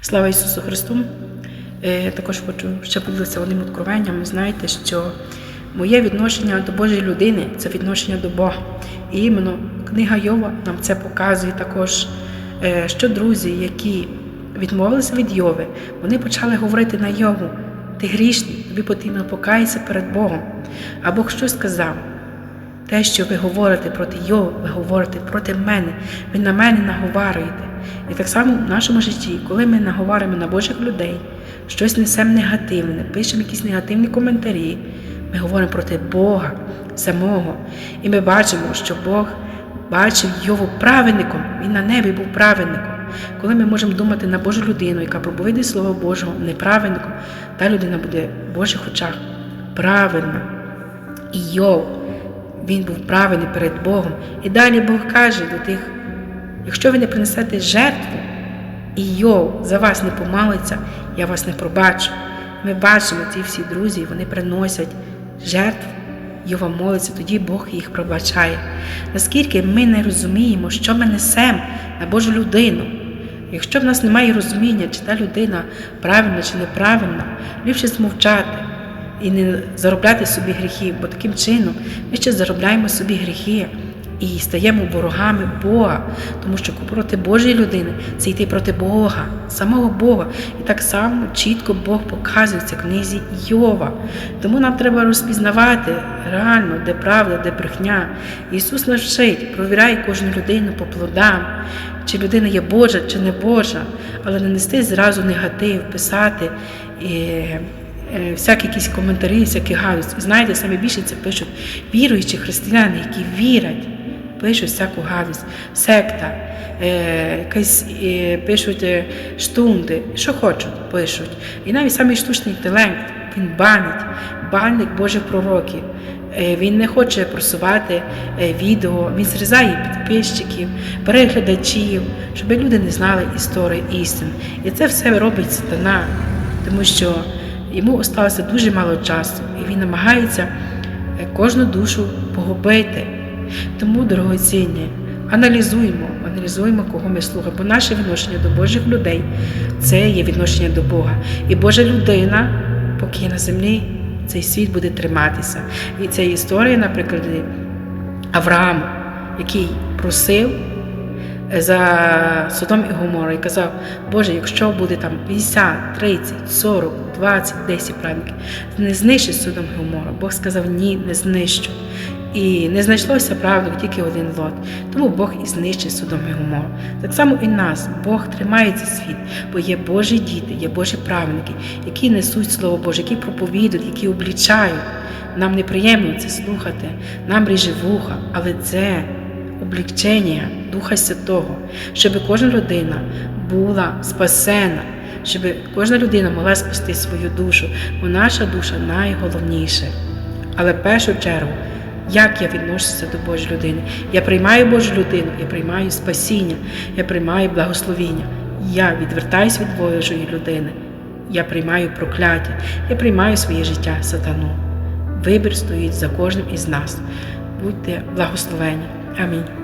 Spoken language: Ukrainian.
Слава Ісусу Христу! Е, Також хочу ще поділитися одним откровенням. Ви знаєте, що моє відношення до Божої людини це відношення до Бога. І іменно книга Йова нам це показує також, е, що друзі, які відмовилися від Йови, вони почали говорити на Йову. Ти грішний, тобі потрібно покаятися перед Богом. А Бог що сказав? Те, що ви говорите проти Йова, ви говорите проти мене, ви на мене наговарюєте. І так само в нашому житті, коли ми наговоримо на Божих людей, щось несемо негативне, пишемо якісь негативні коментарі, ми говоримо проти Бога самого. І ми бачимо, що Бог бачив Йову праведником, він на небі був праведником. Коли ми можемо думати на Божу людину, яка проповідає Слово Божого неправедником, та людина буде в Божих очах правильна. І Йов, він був правильний перед Богом. І далі Бог каже до тих, якщо ви не принесете жертву, і Йов за вас не помалиться, я вас не пробачу. Ми бачимо ці всі друзі, вони приносять жертву, Йова молиться, тоді Бог їх пробачає. Наскільки ми не розуміємо, що ми несемо на Божу людину. Якщо в нас немає розуміння, чи та людина правильна чи неправильна, ліпше змовчати і не заробляти собі гріхи, бо таким чином ми ще заробляємо собі гріхи і стаємо ворогами Бога, тому що проти Божої людини це йти проти Бога, самого Бога. І так само чітко Бог показується в книзі Йова. Тому нам треба розпізнавати реально, де правда, де брехня. Ісус нас провіряє кожну людину по плодам, чи людина є Божа, чи не Божа, але не нести зразу негатив, писати. І Е, всякі якісь коментарі, всякі гадості. Знаєте, саме більше це пишуть віруючі християни, які вірять, пишуть всяку гадость, секта, е, якась е, пишуть е, штунди, що хочуть, пишуть. І навіть самий штучний інтелект він банить, банить Божих пророків. Е, Він не хоче просувати е, відео, він зрізає підписчиків, переглядачів, щоб люди не знали історії істин. І це все робить сатана, тому що йому осталося дуже мало часу, і він намагається е, кожну душу погубити. Тому, дорогоцінні, аналізуємо, аналізуємо, кого ми слухаємо, бо наше відношення до Божих людей це є відношення до Бога. І Божа людина, поки є на землі, цей світ буде триматися. І ця історія, наприклад, Авраама, який просив за Содом і Гомора і казав, Боже, якщо буде там 50, 30, 40, 20, 10 праведників, не знищить Содом і Гомора. Бог сказав, ні, не знищу. І не знайшлося правду тільки один лот. Тому Бог і знищить Содом і Гомору. Так само і нас. Бог тримає цей світ, бо є Божі діти, є Божі праведники, які несуть Слово Боже, які проповідують, які облічають. Нам неприємно це слухати, нам ріже вуха, але це облегчення Духа Святого, щоб кожна людина була спасена, щоб кожна людина могла спасти свою душу, бо наша душа найголовніше. Але в першу чергу, як я відношуся до Божої людини? Я приймаю Божу людину, я приймаю спасіння, я приймаю благословіння. Я відвертаюсь від Божої людини. Я приймаю прокляття, я приймаю своє життя сатану. Вибір стоїть за кожним із нас. Будьте благословені. Амінь.